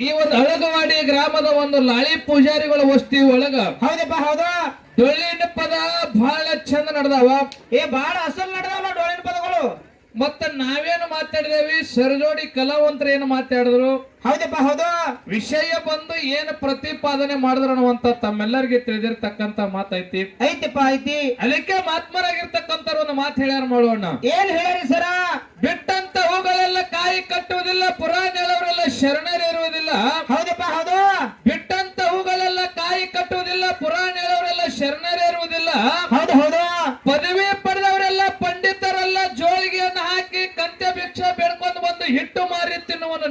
ಈ ಒಂದು ಅಳಗವಾಡಿ ಗ್ರಾಮದ ಒಂದು ಲಾಳಿ ಪೂಜಾರಿಗಳ ವಸ್ತಿ ಒಳಗ ಹೌದಪ್ಪ ಹೌದು. ಡೊಳ್ಳಿನ ಪದ ಬಹಳ ಚಂದ ನಡೆದವ. ಏ ಬಹಳ ಅಸಲ್ ಪದಗಳು ಮತ್ತ ನಾವೇನು ಮಾತಾಡಿದೇವಿ? ಸರಜೋಡಿ ಕಲಾವಂತರು ಏನು ಮಾತಾಡಿದ್ರು? ಹೌದಪ್ಪ ಹೌದು. ವಿಷಯ ಬಂದು ಏನು ಪ್ರತಿಪಾದನೆ ಮಾಡಿದ್ರು ಅನ್ನುವಂತ ತಮ್ಮೆಲ್ಲರಿಗೆ ತಿಳಿದಿರ್ತಕ್ಕಂತ ಮಾತೈತಿ. ಐತಿಪ್ಪ ಐತಿ. ಅದಕ್ಕೆ ಮಾತ್ಮರಾಗಿರ್ತಕ್ಕಂತ ಒಂದು ಮಾತು ಹೇಳ್ಯಾರ ಮಾಡೋಣ. ಏನ್ ಹೇಳಿ ಸರ? ಬಿಟ್ಟಂತ ಹೂಗಳೆಲ್ಲ ಕಾಯಿ ಕಟ್ಟುವುದಿಲ್ಲ ಪುರಾಣವರೆಲ್ಲ ಶರಣರಿರುವುದಿಲ್ಲ ಹೌದಪ್ಪ ಹೌದು. ಬಿಟ್ಟಂತ ಹೂಗಳೆಲ್ಲ ಕಾಯಿ ಕಟ್ಟುವುದಿಲ್ಲ ಶರಣರೇ ಶರಣರಿರುವುದಿಲ್ಲ ಹೌದು ಹೌದು. ಪದವಿ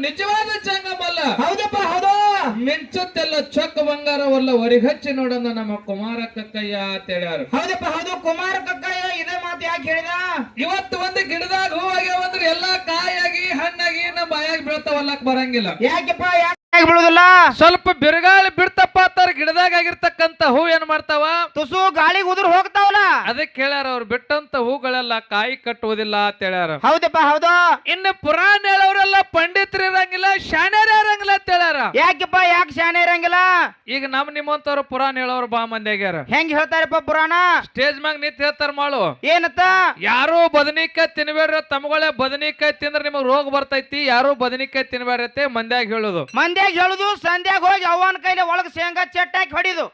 ನಿಜವಾದ ಚಂಗಮಲ್ಲ ಹೌದಪ್ಪ ಹೌದು? ಮಿಂಚುತ್ತೆಲ್ಲ ಚೊಕ್ಕ ಬಂಗಾರವಲ್ಲ ಹೊರಿಗಚ್ಚಿ ನೋಡೋಣ ನಮ್ಮ ಕುಮಾರ ಕಕ್ಕಯ್ಯ ಅಂತ ಹೇಳ್ಯಾರು. ಹೌದಪ್ಪ ಹೌದು. ಕುಮಾರ ಕಕ್ಕಯ್ಯ ಇದೇ ಮಾತು ಯಾಕೆ ಹೇಳಿದ? ಇವತ್ತು ಒಂದು ಗಿಡದಾಗ ಹೂವಾಗ್ಯಾವಂದ್ರೆ ಎಲ್ಲಾ ಕಾಯಾಗಿ ಹಣ್ಣಾಗಿ ನಮ್ಮ ಬಾಯಾಗಿ ಬೀಳ್ತಾವಲ್ಲಕ್ ಬರಂಗಿಲ್ಲ. ಯಾಕೆಪ್ಪ ಯಾಕೆ ಬೀಳುದಿಲ್ಲ ಸ್ವಲ್ಪ ಬಿರುಗಾಳಿ ಬಿಡ್ತಪ್ಪ ಅಂತಾರ ಗಿಡದಾಗ ಆಗಿರ್ತಕ್ಕಂತ ಹೂ ಏನ್ ಮಾಡ್ತಾವ? ತುಸು ಗಾಳಿಗೆ ಉದುರು ಹೋಗ್ತಾವಲ್ಲ. ಅದಕ್ಕೆ ಹೇಳ್ಯಾರ ಅವ್ರು ಬಿಟ್ಟಂತ ಹೂಗಳೆಲ್ಲ ಕಾಯಿ ಕಟ್ಟುವುದಿಲ್ಲ ಅಂತ ಹೇಳ್ಯಾರ. ಹೌದಪ್ಪ ಹೌದು. ಇನ್ನು ಪುರಾಣ ಹೇಳೋರೆಲ್ಲ ಪಂಡಿತರು ಇರಂಗಿಲ್ಲ ಶಾಣ್ಯರ ಅಂತ ಹೇಳ್ಯಾರ ಯಾಕಪ್ಪ ಯಾಕೆ ಶಾನೆ ಇರಂಗಿಲ್ಲ? ಈಗ ನಮ್ ನಿಮ್ಮಂತವ್ರು ಪುರಾಣ ಹೇಳೋರು ಬಾ ಮಂದಿ ಆಗ್ಯಾರ. ಹೆಂಗ್ ಹೇಳ್ತಾರಪ್ಪ ಪುರಾಣ? ಸ್ಟೇಜ್ ಮ್ಯಾಗ ನಿಂತ ಹೇಳ್ತಾರ ಮಾಡು ಏನತ್ತ? ಯಾರು ಬದನಿಕಾಯಿ ತಿನ್ಬೇಡ್ರಿ ತಮಗಳೇ ಬದನಿಕಾಯಿ ತಿಂದ್ರೆ ನಿಮಗ್ ರೋಗ ಬರ್ತೈತಿ ಯಾರು ಬದನಿಕಾಯಿ ತಿನ್ಬೇಡ್ರತ್ತೆ ಮಂದ್ಯಾಗ ಹೇಳುದು. ಮಂದ್ಯಾಗ ಹೇಳುದು ಸಂಧ್ಯಾಗ ಹೋಗಿ ಅವನ ಕೈಲಿ ಒಳಗ್ ಶೇಂಗಾ ಚಟ್ಟಾಕಿ ಹೊಡಿದು.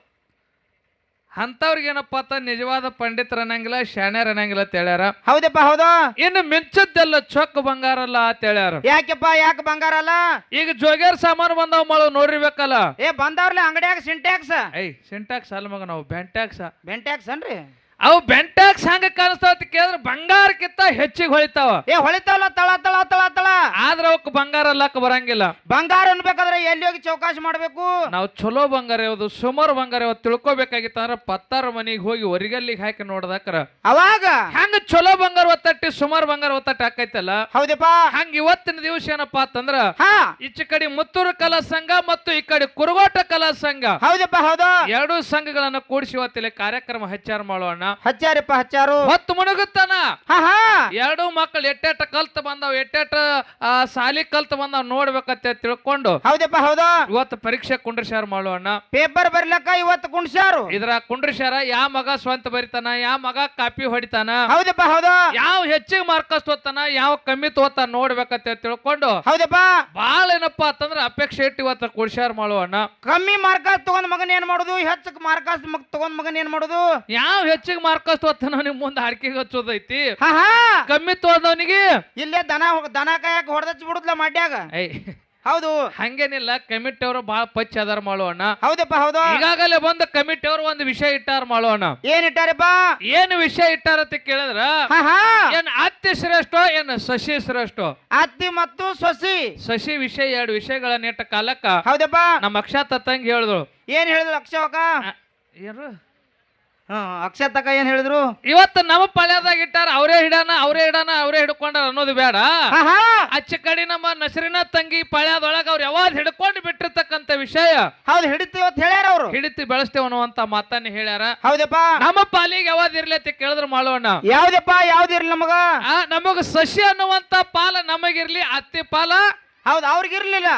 ಅಂತವ್ರಿಗೆ ಏನಪ್ಪಾ ಅಂತ ನಿಜವಾದ ಪಂಡಿತರ ಅನ್ನಂಗಿಲ್ಲ ಶಾಣ್ಯರ್ ಅನ್ನಂಗಿಲ್ಲ ಅಂತ ಹೇಳ್ಯಾರ? ಹೌದಪ್ಪ ಹೌದು. ಇನ್ನು ಮಿಂಚದ್ದೆಲ್ಲ ಚೊಕ್ಕ ಬಂಗಾರ ಅಲ್ಲ ಅಂತ ಹೇಳ್ಯಾರ. ಯಾಕೆಪ್ಪ ಯಾಕೆ ಬಂಗಾರ ಅಲ್ಲ? ಈಗ ಜೋಗ್ಯಾರ್ ಸಾಮಾನು ಬಂದಾವ್ ಮಾಡು ನೋಡಿರ್ಬೇಕಲ್ಲ? ಏ ಬಂದವ್ರಲ್ಲ ಅಂಗಡಿಯಾಗ ಸಿಂಟ್ಯಾಕ್ಸ್ ಐ ಸಿಂಟ್ಯಾಕ್ಸ್ ಅಲ್ಲ ಮಗ ನಾವು ಬೆಂಟ್ಯಾಕ್ಸ್ ಬೆಂಟ್ಯಾಕ್ಸ್ ಅನ್ರಿ ಅವು ಬೆಂಟ್ಯಾಕ್ಸ್ ಸಂಘ ಕಾಣಿಸ್ತಾವ ಅಂತ ಕೇಳಿದ್ರೆ ಬಂಗಾರಕ್ಕಿಂತ ಹೆಚ್ಚಿಗೆ ಹೊಳಿತಾವ. ಏ ಹೊಳಿತಾವಲ್ಲ ತಳ ತಳ ತಳ ತಳ. ಆದ್ರ ಅವಕ್ ಬಂಗಾರ ಅಲ್ಲಕ್ಕ ಬರಂಗಿಲ್ಲ. ಬಂಗಾರ ಅನ್ಬೇಕಾದ್ರೆ ಎಲ್ಲಿ ಹೋಗಿ ಚೌಕಾಶ್ ಮಾಡ್ಬೇಕು? ನಾವು ಚಲೋ ಬಂಗಾರ ಯಾವ್ದು ಸುಮಾರು ಬಂಗಾರ ಯಾವ್ದು ತಿಳ್ಕೊಬೇಕಾಗಿತ್ತ ಅಂದ್ರೆ ಪತ್ತಾರ ಮನೆಗೆ ಹೋಗಿ ಹೊರಿಗಲ್ಲಿಗೆ ಹಾಕಿ ನೋಡ್ದಾಕ್ರ. ಅವಾಗ? ಹಂಗ ಚಲೋ ಬಂಗಾರ ಒತ್ತಟ್ಟಿ ಸುಮಾರು ಬಂಗಾರ ಒತ್ತಟ್ಟಿ ಹಾಕೈತಲ್ಲ? ಹೌದಪ್ಪ. ಹಂಗ ಇವತ್ತಿನ ದಿವಸ ಏನಪ್ಪಾ ಅಂತಂದ್ರ ಹಾ. ಈಚೆ ಕಡೆ ಮುತ್ತೂರು ಕಲಾ ಸಂಘ ಮತ್ತು ಈ ಕಡೆ ಕುರುಗೋಟ ಕಲಾ ಸಂಘ. ಹೌದಪ್ಪ ಹೌದು. ಎರಡು ಸಂಘಗಳನ್ನ ಕೂಡಿಸಿ ಇವತ್ತಿಲ್ಲಿ ಕಾರ್ಯಕ್ರಮ ಹೆಚ್ಚಾರ ಮಾಡೋಣ. ಹಚ್ಚಾರಪ್ಪ ಹಚ್ಚಾರು. ಹೊತ್ತು ಮುಣಗುತ್ತಾನ? ಎರಡು ಮಕ್ಕಳು ಎಟ್ಟೆಟ್ಟ ಕಲ್ತ್ ಬಂದಾವ್ ಎಟ್ಟೆಟ್ಟ ಸಾಲಿ ಕಲ್ತ್ ಬಂದಾವ್ ನೋಡ್ಬೇಕಂತ ತಿಳ್ಕೊಂಡು ಹೌದಪ್ಪ ಹೌದಾ. ಇವತ್ತು ಪರೀಕ್ಷೆ ಕುಂಡ್ರಿಸ್ಯಾರ ಮಾಡೋಣ. ಪೇಪರ್ ಬರ್ಲಕ್ಕ ಇವತ್ತು ಕುಂಡ್ಸಾರು ಇದ್ರ ಕುಂಡ್ರಿಶಾರ ಯಾವ ಮಗ ಸ್ವಂತ ಬರಿತಾನ ಯಾವ ಮಗ ಕಾಪಿ ಹೊಡಿತಾನ ಹೌದಪ್ಪ ಹೌದಾ. ಯಾವ ಹೆಚ್ಚಿಗೆ ಮಾರ್ಕಸ್ ತೋತಾನ ಯಾವ ಕಮ್ಮಿ ತೋತಾನ ನೋಡ್ಬೇಕಂತ ತಿಳ್ಕೊಂಡು ಹೌದಪ್ಪ. ಬಾಳ ಏನಪ್ಪಾ ಅಂತಂದ್ರ ಅಪೇಕ್ಷೆ ಇಟ್ಟು ಇವತ್ತು ಕುಡ್ಸ್ಯಾರ ಮಾಡೋಣ. ಕಮ್ಮಿ ಮಾರ್ಕಸ್ ತಗೊಂಡ್ ಮಗನ್ ಏನ್ ಮಾಡುದು? ಹೆಚ್ಚಕ್ ಮಾರ್ಕಸ್ ಮಗ್ ತಗೊಂಡ್ ಮಗನ್ ಏನ್ ಮಾಡುದು? ಯಾವ ಹೆಚ್ಚಿಗೆ ಮಾರ್ಕಸ್ ತೋತಾನ ನಿಮ್ ಮುಂದೆ ಹಾರಿಕೆಗೆ ಹಚ್ಚೋದೈತಿ. ಕಮ್ಮಿ ತೋದವನಿಗೆ ಇಲ್ಲೇ ದನ ಹೋಗ್- ದನ ಕಾಯಕ್ ಹೊಡೆದಚ್ಚಿ ಬಿಡುದ್ಲ ಮಾಡ್ಯಾಗ. ಐ ಹೌದು. ಹಂಗೇನಿಲ್ಲ ಕಮಿಟಿ ಅವರು ಬಹಳ ಪಚ್ಚ ಅದಾರ ಮಾಡೋಣ ಹೌದಪ್ಪ ಹೌದು. ಈಗಾಗಲೇ ಬಂದ ಕಮಿಟಿ ಅವರು ಒಂದು ವಿಷಯ ಇಟ್ಟಾರ ಮಾಡೋಣ ಏನ್ ಇಟ್ಟಾರಪ್ಪ? ಏನು ವಿಷಯ ಇಟ್ಟಾರ ಅಂತ ಕೇಳಿದ್ರ? ಹಾ ಹಾ. ಏನ್ ಅತ್ತಿ ಶ್ರೇಷ್ಠ ಏನ್ ಸಸಿ ಶ್ರೇಷ್ಠ? ಅತ್ತಿ ಮತ್ತು ಸಸಿ. ಸಸಿ ವಿಷಯ ಎರಡು ವಿಷಯಗಳನ್ನ ಇಟ್ಟ ಕಾಲಕ್ಕ ಹೌದಪ್ಪ. ನಮ್ಮ ಅಕ್ಷತ ತತ್ತಂಗ್ ಹೇಳಿದ್ರು. ಏನ್ ಹೇಳಿದ್ರು ಅಕ್ಷ ಅ, ಏನು ಹ್ಮ್ ಅಕ್ಷತಕ್ಕ ಏನ್ ಹೇಳಿದ್ರು? ಇವತ್ತು ನಮ್ಮ ಪಳ್ಯದಾಗ ಇಟ್ಟಾರ ಅವರೇ ಹಿಡಾನ ಅವರೇ ಹಿಡಾನ ಅವರೇ ಹಿಡ್ಕೊಂಡಾರ ಅನ್ನೋದು ಬೇಡ. ಅಚ್ಚ ಕಡೆ ನಮ್ಮ ನಸರಿನ ತಂಗಿ ಪಳ್ಯದೊಳಗ ಅವ್ರು ಯಾವಾಗ ಹಿಡ್ಕೊಂಡು ಬಿಟ್ಟಿರ್ತಕ್ಕಂತ ವಿಷಯ. ಹೌದು ಹಿಡಿತೀವಿ ಅಂತ ಹೇಳ್ಯಾರ ಅವ್ರು. ಹಿಡಿತಿ ಬೆಳೆಸ್ತೇವೆ ಅನ್ನುವಂತ ಮಾತನ್ನ ಹೇಳ್ಯಾರ. ಹೌದಪ್ಪ. ನಮ್ಮ ಪಾಲಿಗೆ ಯಾವಾಗ ಇರ್ಲಿ ಅಂತ ಕೇಳಿದ್ರು ಮಾಡೋಣ. ಯಾವ್ದಪ್ಪ ಯಾವ್ದಿರ್ಲಿ ನಮಗ? ನಮಗ ಸಸಿ ಅನ್ನುವಂತ ಪಾಲ ನಮಗಿರ್ಲಿ ಅತ್ತಿ ಪಾಲ ಹೌದು ಅವ್ರಿಗಿರ್ಲಿಲ್ಲ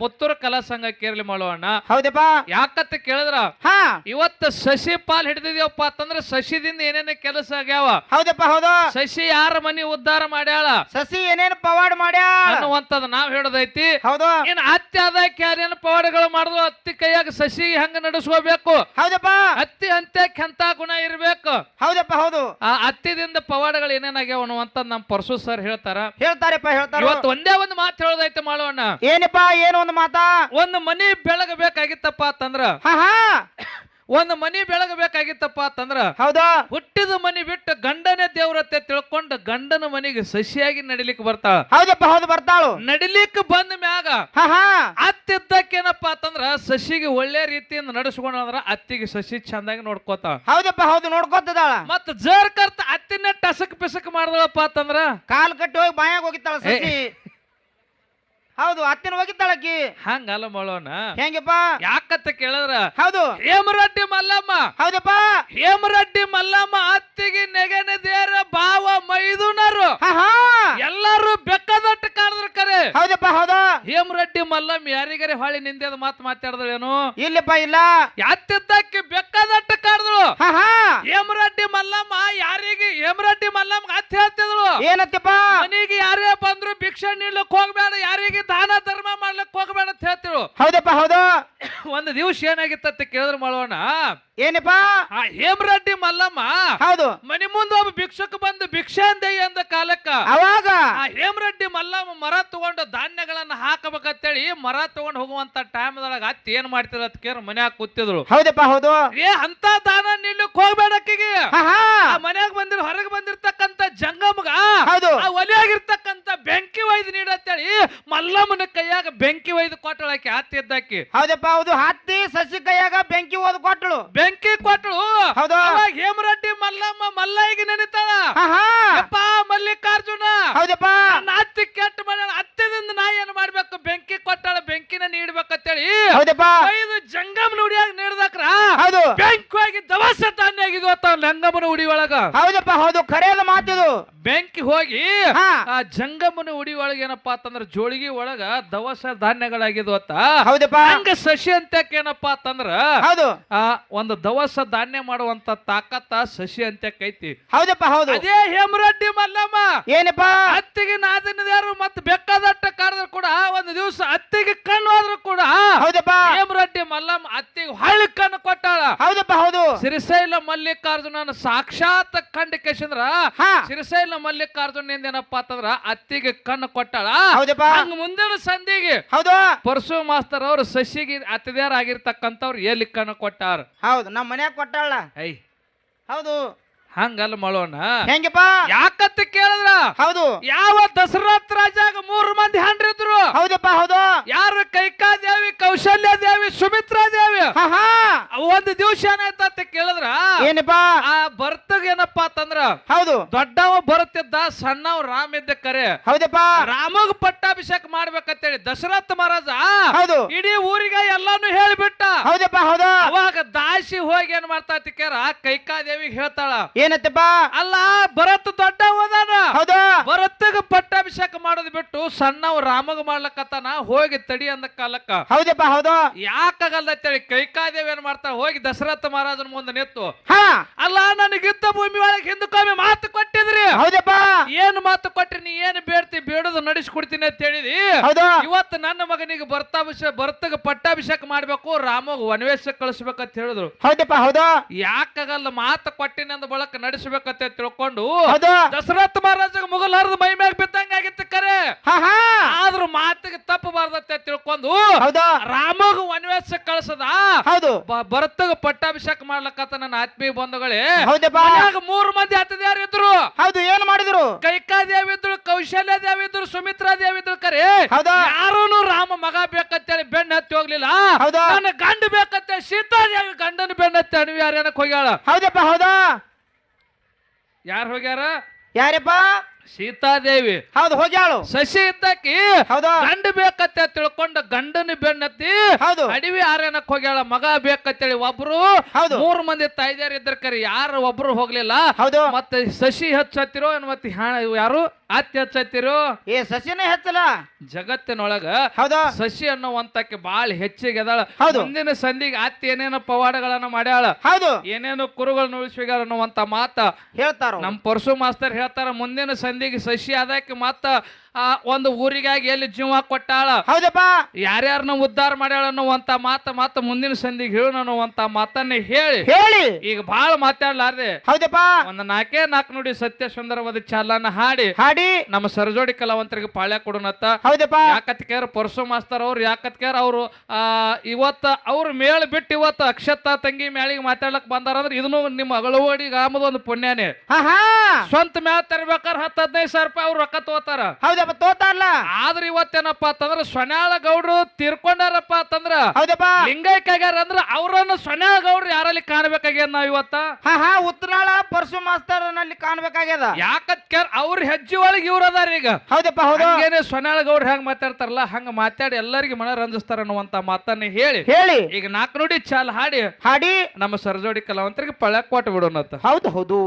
ಮುತ್ತೂರು ಕಲಾ ಸಂಘ ಇರ್ಲಿ ಮಾಡೋಣ ಹೌದಪ್ಪ. ಯಾಕತ್ತ ಕೇಳಿದ್ರ? ಹಾ. ಇವತ್ತು ಸಸಿ ಪಾಲ್ ಹಿಡಿದಿದ್ಯಪ್ಪ ಅಂತಂದ್ರೆ ಸಸಿದಿಂದ ಏನೇನ ಕೆಲಸ ಆಗ್ಯಾವ? ಹೌದಪ್ಪ ಹೌದು. ಸಸಿ ಯಾರ ಮನಿ ಉದ್ಧಾರ ಮಾಡ್ಯಾಳ? ಸಸಿ ಏನೇನು ಪವಾಡ್ ಮಾಡ್ಯಾ ಅನ್ನುವಂಥದ್ದು ನಾವ್ ಹೇಳದೈತಿ. ಹೌದು. ಏನ್ ಅತ್ತಿ ಆದಾಯಕ್ಕೆ ಯಾರೇನು ಪವಾಡಗಳು ಮಾಡುದು ಅತ್ತಿ ಕೈಯಾಗ ಸಸಿ ಹೆಂಗ ನಡೆಸ್ಕೋಬೇಕು? ಹೌದಪ್ಪ. ಅತ್ತಿ ಅಂತ್ಯಕ್ಕೆ ಎಂತ ಗುಣ ಇರ್ಬೇಕು? ಹೌದಪ್ಪ ಹೌದು. ಆ ಅತ್ತಿದಿಂದ ಪವಾಡಗಳು ಏನೇನಾಗ್ಯಾವ ಅನ್ನುವಂತ ನಮ್ ಪರಸು ಸರ್ ಹೇಳ್ತಾರ. ಹೇಳ್ತಾರಪ್ಪ ಹೇಳ್ತಾರ. ಇವತ್ತು ಒಂದೇ ಒಂದು ಮಾತು ಹೇಳೋದೈತೆ ಮಾಡೋಣ ಏನಪ್ಪ ಏನು ಒಂದು ಮಾತಾ? ಒಂದು ಮನಿ ಬೆಳಗಬೇಕಾಗಿತ್ತಪ್ಪ ಅಂತಂದ್ರ? ಹಾ ಹಾ. ಒಂದು ಮನಿ ಬೆಳಗಬೇಕಾಗಿತ್ತಪ್ಪ ಅಂತಂದ್ರ? ಹೌದಾ? ಹುಟ್ಟಿದ ಮನಿ ಬಿಟ್ಟು ಗಂಡನೇ ದೇವ್ರತ್ತೆ ತಿಳ್ಕೊಂಡು ಗಂಡನ ಮನಿಗೆ ಸಸಿಯಾಗಿ ನಡಿಲಿಕ್ಕೆ ಬರ್ತಾಳ ಹೌದಪ್ಪ ಹೌದು ಬರ್ತಾಳು. ನಡಿಲಿಕ್ಕೆ ಬಂದ ಮ್ಯಾಗ ಅತ್ತಿದ್ದಕ್ಕೇನಪ್ಪ ಅಂತಂದ್ರ ಸಸಿಗೆ ಒಳ್ಳೆ ರೀತಿಯಿಂದ ನಡೆಸ್ಕೊಂಡ್ರ ಅತ್ತಿಗೆ ಸಸಿ ಚಂದಾಗಿ ನೋಡ್ಕೋತಾಳ ಹೌದಪ್ಪ ಹೌದು ನೋಡ್ಕೊತದಾಳ. ಮತ್ತ ಜರ್ ಕರ್ತ ಅತ್ತಿನ ಟಸಕ್ ಪಿಸಕ್ ಮಾಡ್ದಳಪ್ಪ ಅಂತಂದ್ರ? ಕಾಲ್ ಕಟ್ಟಿ ಹೋಗಿ ಬಾಯಾಗ ಹೋಗಿತ್ತಾಳ ಸಸಿ. ಹೌದು ಅತ್ತಿನ ಹೋಗಿದ್ದಾಳಕ್ಕಿ. ಹಂಗಲ್ಲ ಮಾಡೋಣ ಹೆಂಗಪ್ಪ? ಯಾಕತ್ತ ಕೇಳಿದ್ರ? ಹೌದು. ಹೇಮರಡ್ಡಿ ಮಲ್ಲಮ್ಮ. ಹೌದಪ್ಪ. ಹೇಮರಡ್ಡಿ ಮಲ್ಲಮ್ಮ ಅತ್ತಿಗೆ ನೆಗನೆ ದೇರ ಭಾವ ಮೈದುನರು. ಎಲ್ಲಾರು ಬೆಕ್ಕದಟ್ಟು ಕಾಣದ್ರ ಕರೆ. ಹೌದಪ್ಪ ಹೌದಾ. ಹೇಮರಡ್ಡಿ ಮಲ್ಲಮ್ಮ ಯಾರಿಗರೆ ಹೊಳಿ ನಿಂದೆದ ಮಾತು ಮಾತಾಡಿದಳೇನು? ಇಲ್ಲಪ್ಪ ಇಲ್ಲ. ಯಾತಿದ್ದಕ್ಕೆ ಬೆಕ್ಕದಟ್ಟು ಕಾಣದ್ರು. ಹೇಮರಡ್ಡಿ ಮಲ್ಲಮ್ಮ ಯಾರಿಗೆ ಹೇಮರಡ್ಡಿ ಮಲ್ಲಮ್ಮ ಅತ್ತ ಹೇಳ್ತಿದಳು. ಏನತ್ತಪ್ಪ ಮನೆಗೆ ಯಾರೇ ಬಂದ್ರು ಭಿಕ್ಷೆ ನೀಡ್ಲಕ್ ಹೋಗ್ಬೇಡ ಯಾರಿಗೆ ದಾನ ಧರ್ಮ ಮಾಡ್ಲಕ್ ಹೋಗಬೇಡ ಅಂತ ಹೇಳ್ತಿರು. ಹೌದಪ್ಪ ಹೌದು. ಒಂದು ದಿವಸ ಏನಾಗಿತ್ತ ಕೇಳಿದ್ರು ಮಾಡೋಣ ಏನಪ್ಪ? ಆ ಹೇಮರೆಡ್ಡಿ ಮಲ್ಲಮ್ಮ ಹೌದು. ಮನೆ ಮುಂದೆ ಒಬ್ಬ ಭಿಕ್ಷುಕ ಬಂದು ಭಿಕ್ಷೆ ಅಂದೆ ಕಾಲಕ್ಕ ಅವಾಗ? ಆ ಹೇಮರೆಡ್ಡಿ ಮಲ್ಲಮ್ಮ ಮರ ತಗೊಂಡು ಧಾನ್ಯಗಳನ್ನ ಹಾಕಬೇಕಂತೇಳಿ ಮರ ತಗೊಂಡು ಹೋಗುವಂತ ಟೈಮ್ದೊಳಗ ಅತ್ತಿ ಏನ್ ಮಾಡ್ತಿರ ಅಂತ ಕೇರ್ ಮನ್ಯಾಗ ಕೂತಿದ್ರು ಹೌದಪ್ಪ ಹೌದು. ಏ ಅಂತ ದಾನ ನಿಲ್ಲಕ್ ಹೋಗ್ಬೇಡಕ್ಕಿಗೆ ಹಾ ಹಾ ಆ ಮನ್ಯಾಗ ಬಂದಿರ ಹೊರಗೆ ಬಂದಿರ್ತಕ್ಕಂತ ಜಂಗಮ್ಗ ಹೌದು. ಆ ನೀಡತ್ತೇಳಿ ಮಲ್ಲಮ್ಮನ ಕೈಯಾಗ ಬೆಂಕಿ ಒಯ್ದು ಕೊಟ್ಟಳು ಆಕೆ ಹತ್ತಿ ಎದ್ದಾಕಿ. ಹೌದಪ್ಪ ಹೌದು. ಹತ್ತಿ ಸಸಿ ಕೈಯಾಗ ಬೆಂಕಿ ಓದ್ ಕೊಟ್ಟಳು. ಬೆಂಕಿ ಕೊಟ್ಟಳು? ಹೌದು. ಅವಾಗ ಹೇಮರೆಡ್ಡಿ ಮಲ್ಲಮ್ಮ ಮಲ್ಲಯ್ಯಗೆ ನೆನಿತಾಳ. ಅಪ್ಪ ಮಲ್ಲಿಕಾರ್ಜುನ. ಹೌದಪ್ಪ. ನನ್ನ ಅತ್ತಿ ಕೆಟ್ಟ ಮಾಡ್ಯಾಳ ಅತ್ತೆದಿಂದ ನಾ ಏನ್ ಮಾಡ್ಬೇಕು? ಬೆಂಕಿ ಕೊಟ್ಟಳ ಬೆಂಕಿನ ನೀಡ್ಬೇಕಂತೇಳಿ. ಹೌದಪ್ಪ. ಐದು ಜಂಗಮ್ ನುಡಿಯಾಗ ನೀಡ್ದಕ್ರ. ಹೌದು. ಬೆಂಕಿ ಹೋಗಿ ದವಸ ಧಾನ್ಯ ಆಗಿದ್ವು ಅತ್ತ ಉಡಿ ಒಳಗ. ಹೌದಪ್ಪ ಹೌದು. ಖರೇದ ಮಾತಿದು ಬೆಂಕಿ ಹೋಗಿ ಹಾ. ಆ ಜಂಗಮನ ಉಡಿ ಒಳಗ ಏನಪ್ಪಾ ಅಂತಂದ್ರ ಜೋಳಿಗೆ ಒಳಗ ದವಸ ಧಾನ್ಯಗಳಾಗಿದ್ವು ಅತ್ತ ಹೌದಪ್ಪ. ಹಂಗ ಸಸಿ ಅಂತ್ಯಕ್ಕೆ ಏನಪ್ಪಾ ಅಂತಂದ್ರ ಹೌದು. ಆ ಒಂದು ದವಸ ಧಾನ್ಯ ಮಾಡುವಂತ ತಾಕತ್ತ ಸಸಿ ಅಂತ ಐತಿ. ಹೌದಪ್ಪ ಹೌದು. ಅದೇ ಹೇಮರೆಡ್ಡಿ ಮಲ್ಲಮ್ಮ. ಏನಪ್ಪ? ಅತ್ತಿಗೆ ನಾದಿನದ್ಯಾರು ಮತ್ತೆ ಬೆಕ್ಕದಟ್ಟ ಕಾರದ್ರು ಕೂಡ ಒಂದು ದಿವಸ ಅತ್ತಿಗೆ ಕಣ್ಣು ಹೋದ್ರು ಕೂಡ ಹೌದಪ್ಪ. ಹೇಮರೆಡ್ಡಿ ಮಲ್ಲಮ್ಮ ಅತ್ತಿಗೆ ಹಳ್ಳಿ ಕಣ್ಣು ಕೊಟ್ಟಾಳ. ಹೌದಪ್ಪ ಹೌದು. ಸಿರಿಸೈಲ ಮಲ್ಲಿಕಾರ್ಜುನನ ಸಾಕ್ಷಾತ್ ಕಂಡ ಕೇಶಂದ್ರ ಹಾ. ಸಿರಿಸೈಲ ಮಲ್ಲಿಕಾರ್ಜುನ ಏನಪ್ಪಾ ಅಂತಂದ್ರ ಅತ್ತಿಗೆ ಕಣ್ಣು ಕೊಟ್ಟಾಳ. ಹೌದಪ್ಪ. ಹಂಗ ಮುಂದಿನ ಸಂಧಿಗೆ ಹೌದು. ಪರಶು ಮಾಸ್ತರ್ ಅವರು ಸಸಿಗೆ ಅತ್ತಿದ್ಯಾರ ಆಗಿರ್ತಕ್ಕಂಥವ್ರು ಎಲ್ಲಿ ಕಣ್ಣು ಕೊಟ್ಟಾರ? ಹೌದು ನಮ್ಮ ಮನ್ಯಾಗ ಕೊಟ್ಟಾಳ. ಐ. ಹೌದು. ಹಂಗಲ್ಲ ಮಾಡೋಣ ಹೆಂಗಪ್ಪ? ಯಾಕತ್ತ ಕೇಳಿದ್ರ? ಹೌದು. ಯಾವ ದಸರಾತ್ ರಾಜಾಗ ಮೂರು ಮಂದಿ ಹಂಡ್ರಿದ್ರು ಹೌದಪ್ಪ ಹೌದು. ಯಾರು ಕೈಕಾದೇವಿ ಕೌಶಲ್ಯ ದೇವಿ ಸುಮಿತ್ರಾ ದೇವಿ? ಒಂದ್ ದಿವಸ ಏನಾಯ್ತ ಅಂತ ಕೇಳಿದ್ರ? ಏನಪ್ಪ? ಆ ಭರ್ತಗ ಏನಪ್ಪ ಅಂತಂದ್ರ ಹೌದು. ದೊಡ್ಡವ ಬರುತ್ತಿದ್ದ ಸಣ್ಣವ ರಾಮ ಇದ್ದ ಕರೆ. ಹೌದಪ್ಪ. ರಾಮಗ್ ಪಟ್ಟಾಭಿಷೇಕ ಮಾಡ್ಬೇಕಂತೇಳಿ ದಶರಥ ಮಹಾರಾಜ ಹೌದು. ಇಡೀ ಊರಿಗೆ ಎಲ್ಲಾನು ಹೇಳಿಬಿಟ್ಟ. ಹೌದಪ್ಪ ಹೌದು. ಅವಾಗ ದಾಸಿ ಹೋಗಿ ಏನ್ ಮಾಡ್ತಾ ಕೇರ ಕೈಕಾದೇವಿಗೆ ಹೇಳ್ತಾಳ ಏನತ್ತಪ್ಪ ಅಲ್ಲ ಭರತ್ ದೊಡ್ಡ ಹೋದಾನ ಹೌದಾ? ಭರತ್ಗ ಪಟ್ಟಾಭಿಷೇಕ ಮಾಡೋದ್ ಬಿಟ್ಟು ಸಣ್ಣವ್ ರಾಮಗ್ ಮಾಡ್ಲಕತ್ತಾನ ಹೋಗಿ ತಡಿ ಅಂದ ಕಾಲಕ್ಕ. ಹೌದಪ್ಪ ಹೌದು. ಯಾಕಾಗಲ್ಲ ಅಂತೇಳಿ ಕೈಕಾದೇವಿ ಏನ್ ಮಾಡ್ತಾಳ ಹೋಗಿ ದಶರಥ ಮಹಾರಾಜನ ಮುಂದೆ ನಿಂತು. ಹಾ. ಅಲ್ಲ ನನಗಿತ್ತ ಭೂಮಿ ಒಳಗೆ ಹಿಂದಕ್ಕೊಮ್ಮೆ ಮಾತು ಕೊಟ್ಟಿದ್ರಿ. ಹೌದಪ್ಪ. ಏನ್ ಮಾತು ಕೊಟ್ಟ್ರಿ ನೀ ಏನ್ ಬೇಡ್ತಿ ಬೇಡದು ನಡೆಸ್ಕೊಡ್ತೀನಿ ಅಂತ ಹೇಳಿದಿ. ಹೌದು. ಇವತ್ತು ನನ್ನ ಮಗನಿಗೆ ಭರ್ತಾಭಿಷೇಕ ಭರ್ತಗ ಪಟ್ಟಾಭಿಷೇಕ ಮಾಡ್ಬೇಕು ರಾಮಗ್ ವನವೇಶ ಕಳಿಸ್ಬೇಕಂತ ಹೇಳಿದ್ರು. ಹೌದಪ್ಪ ಹೌದು. ಯಾಕಾಗಲ್ಲ ಮಾತು ಕೊಟ್ಟಿನಿ ಅಂದ ಬಳಕ ನಡೆಸ್ಬೇಕಂತ ತಿಳ್ಕೊಂಡು ಹೌದು. ದಶರಥ ಮಹಾರಾಜ ಮುಗಲಾರದ ಮೈ ಮ್ಯಾಗ ಬಿದ್ದಂಗ ಆಗಿತ್ತು ಕರೆ. ಹಾ ಹಾ. ಆದ್ರೂ ಮಾತಿಗೆ ತಪ್ಪಬಾರ್ದತ್ತೆ ತಿಳ್ಕೊಂಡು ಹೌದು. ರಾಮಗ ವನವಾಸ ಕಳಿಸದ. ಹೌದು. ಭರತಗ ಪಟ್ಟಾಭಿಷೇಕ ಮಾಡ್ಲಕತ್ತ ನನ್ನ ಆತ್ಮೀಯ ಬಂಧುಗಳೇ. ಹೌದಪ್ಪ. ಮನ್ಯಾಗ ಮೂರು ಮಂದಿ ಹತ್ತದ್ಯಾರು ಇದ್ರು. ಹೌದು ಏನ್ ಮಾಡಿದ್ರು? ಕೈಕಾದೇವಿ ಇದ್ರು ಕೌಶಲ್ಯ ದೇವಿ ಇದ್ರು ಸುಮಿತ್ರಾ ದೇವಿ ಇದ್ರು ಕರೆ. ಹೌದಾ. ಯಾರೂನು ರಾಮ ಮಗ ಬೇಕಂತೇಳಿ ಬೆಣ್ಣೆ ಹತ್ತಿ ಹೋಗ್ಲಿಲ್ಲ. ಹೌದಾ. ನನ್ನ ಗಂಡ ಬೇಕಂತ ಸೀತಾದೇವಿ ಗಂಡನ ಬೆನ್ನ ಹತ್ತಿ ಅಣಿವಿ ಯಾರ ಹೋಗ್ಯಾಳ? ಹೌದಪ್ಪ ಹೌದಾ. ಯಾರು ಹೋಗ್ಯಾರ? ಯಾರಪ್ಪ? ಸೀತಾದೇವಿ. ಹೌದು ಹೋಗ್ಯಾಳು. ಸಸಿ ಇದ್ದಕ್ಕಿ ಹೌದಾ? ಗಂಡ ಬೇಕತ್ತೆ ತಿಳ್ಕೊಂಡ ಗಂಡನ ಬೆನ್ನತ್ತಿ ಹೌದು. ಅಡವಿ ಆರೇನಕ್ ಹೋಗ್ಯಾಳ ಮಗ ಬೇಕಂತೇಳಿ ಒಬ್ರು. ಹೌದು. ಮೂರು ಮಂದಿ ತಾಯ್ದಾರ ಇದ್ರ ಕರಿ ಯಾರು ಒಬ್ರು ಹೋಗ್ಲಿಲ್ಲ. ಹೌದು. ಮತ್ತೆ ಸಸಿ ಹಚ್ಚತ್ತಿರೋ ಮತ್ತೆ ಯಾರು? ಅತ್ತಿ ಹಚ್ಚತ್ತಿರೋ ಏ ಸಸಿನೇ ಹೆಚ್ಚಲ್ಲ. ಜಗತ್ತಿನೊಳಗ ಹೌದಾ? ಸಸಿ ಅನ್ನುವಂತಕ್ಕೆ ಬಾಳ ಹೆಚ್ಚಿಗೆ ಅದಾಳ. ಹೌದು. ಮುಂದಿನ ಸಂಧಿಗೆ ಅತ್ತಿ ಏನೇನು ಪವಾಡಗಳನ್ನ ಮಾಡ್ಯಾಳ. ಹೌದು. ಏನೇನೋ ಕುರುಗಳನ್ನ ಉಳಿಸಿಗಾರ ಅನ್ನುವಂತ ಮಾತ. ಹೇಳ್ತಾರ? ನಮ್ ಪರಶು ಮಾಸ್ತರ್ ಹೇಳ್ತಾರ ಮುಂದಿನ ಸಂಧಿಗೆ ಸಸಿ ಆದಕ್ಕೆ ಮತ್ತ ಆ ಒಂದು ಊರಿಗಾಗಿ ಎಲ್ಲಿ ಜೀವ ಕೊಟ್ಟಾಳ? ಹೌದಪ್ಪ. ಯಾರ್ಯಾರನ್ನ ಉದ್ಧಾರ ಮಾಡ್ಯಾಳ ಅನ್ನುವಂತ ಮಾತ ಮಾತ ಮುಂದಿನ ಸಂಧಿಗೆ ಹೇಳು ಅನ್ನುವಂತ ಮಾತನ್ನ ಹೇಳಿ. ಹೇಳಿ. ಈಗ ಬಾಳ ಮಾತಾಡ್ಲಾರ್ದೆ. ಹೌದಪ್ಪ. ಒಂದ್ ನಾಲ್ಕೇ ನಾಲ್ಕು ನೋಡಿ ಸತ್ಯ ಸುಂದರವಾದ ಚಾಲನ ಹಾಡಿ. ಹಾಡಿ. ನಮ್ಮ ಸರಜೋಡಿ ಕಲಾವಂತರಿಗೆ ಪಾಳ್ಯ ಕೊಡೋಣತ್ತ ಹೌದಪ್ಪ. ಯಾಕತ್ಕೇರ್ ಪರಶು ಮಾಸ್ತರ್ ಅವ್ರು ಯಾಕತ್ಕೇರ್ ಅವರು ಆ ಇವತ್ತ ಅವ್ರ ಮೇಳ ಬಿಟ್ಟು ಇವತ್ತು ಅಕ್ಷತಾ ತಂಗಿ ಮೇಳಿಗೆ ಮಾತಾಡ್ಲಕ್ ಬಂದಾರ ಅಂದ್ರೆ ಇದನ್ನು ನಿಮ್ಮ ಅಗಳವಾಡಿ ಗ್ರಾಮದ ಒಂದು ಪುಣ್ಯನೇ. ಹಾ ಹಾ ಸ್ವಂತ ಮೇಳ ತರ್ಬೇಕಾದ್ರೆ ಹತ್ತು ಹದಿನೈದು ಸಾವಿರ ರೂಪಾಯಿ ಅವ್ರು ರೊಕ್ಕ ತಗೋತಾರ. ಹೌದಪ್ಪ ತೋತಾರಲ್ಲ ಆದ್ರೆ ಇವತ್ತೇನಪ್ಪ ಅಂತಂದ್ರ ಸೊನ್ಯಾಳ ಗೌಡ್ರು ತೀರ್ಕೊಂಡಾರಪ್ಪ ಅಂತಂದ್ರ ಹೌದಪ್ಪ. ಲಿಂಗೈಕ್ಯಾಗ್ಯಾರ ಅಂದ್ರ ಅವ್ರನ್ನ ಸೊನ್ಯಾಳ ಗೌಡ್ರು ಯಾರಲ್ಲಿ ಕಾಣ್ಬೇಕಾಗ್ಯದ ನಾವ್ ಇವತ್ತ? ಹಾ ಹಾ ಉತ್ತರಾಳ ಪರಶು ಮಾಸ್ತರ್ನಲ್ಲಿ ಕಾಣ್ಬೇಕಾಗ್ಯದ. ಯಾಕತ್ಕೇರ್ ಅವ್ರ ಹೆಜ್ಜೆ ಒಳಗೆ ಇವ್ರ ಅದಾರ ಈಗ. ಹೌದಪ್ಪ ಹೌದು. ಹಂಗೇನೆ ಸೊನ್ಯಾಳ ಗೌಡ್ರು ಹೆಂಗ್ ಮಾತಾಡ್ತಾರಲ್ಲ ಹಂಗ ಮಾತಾಡಿ ಎಲ್ಲರಿಗೆ ಮನರಂಜಿಸ್ತಾರ ಅನ್ನುವಂತ ಮಾತನ್ನ ಹೇಳಿ. ಹೇಳಿ. ಈಗ ನಾಲ್ಕು ನುಡಿ ಚಾಲ್ ಹಾಡಿ. ಹಾಡಿ. ನಮ್ಮ ಸರಜೋಡಿ ಕಲಾವಂತರಿಗೆ ಪಳ ಕೊಟ್ಟು ಬಿಡೋಣ ಹೌದು ಹೌದು.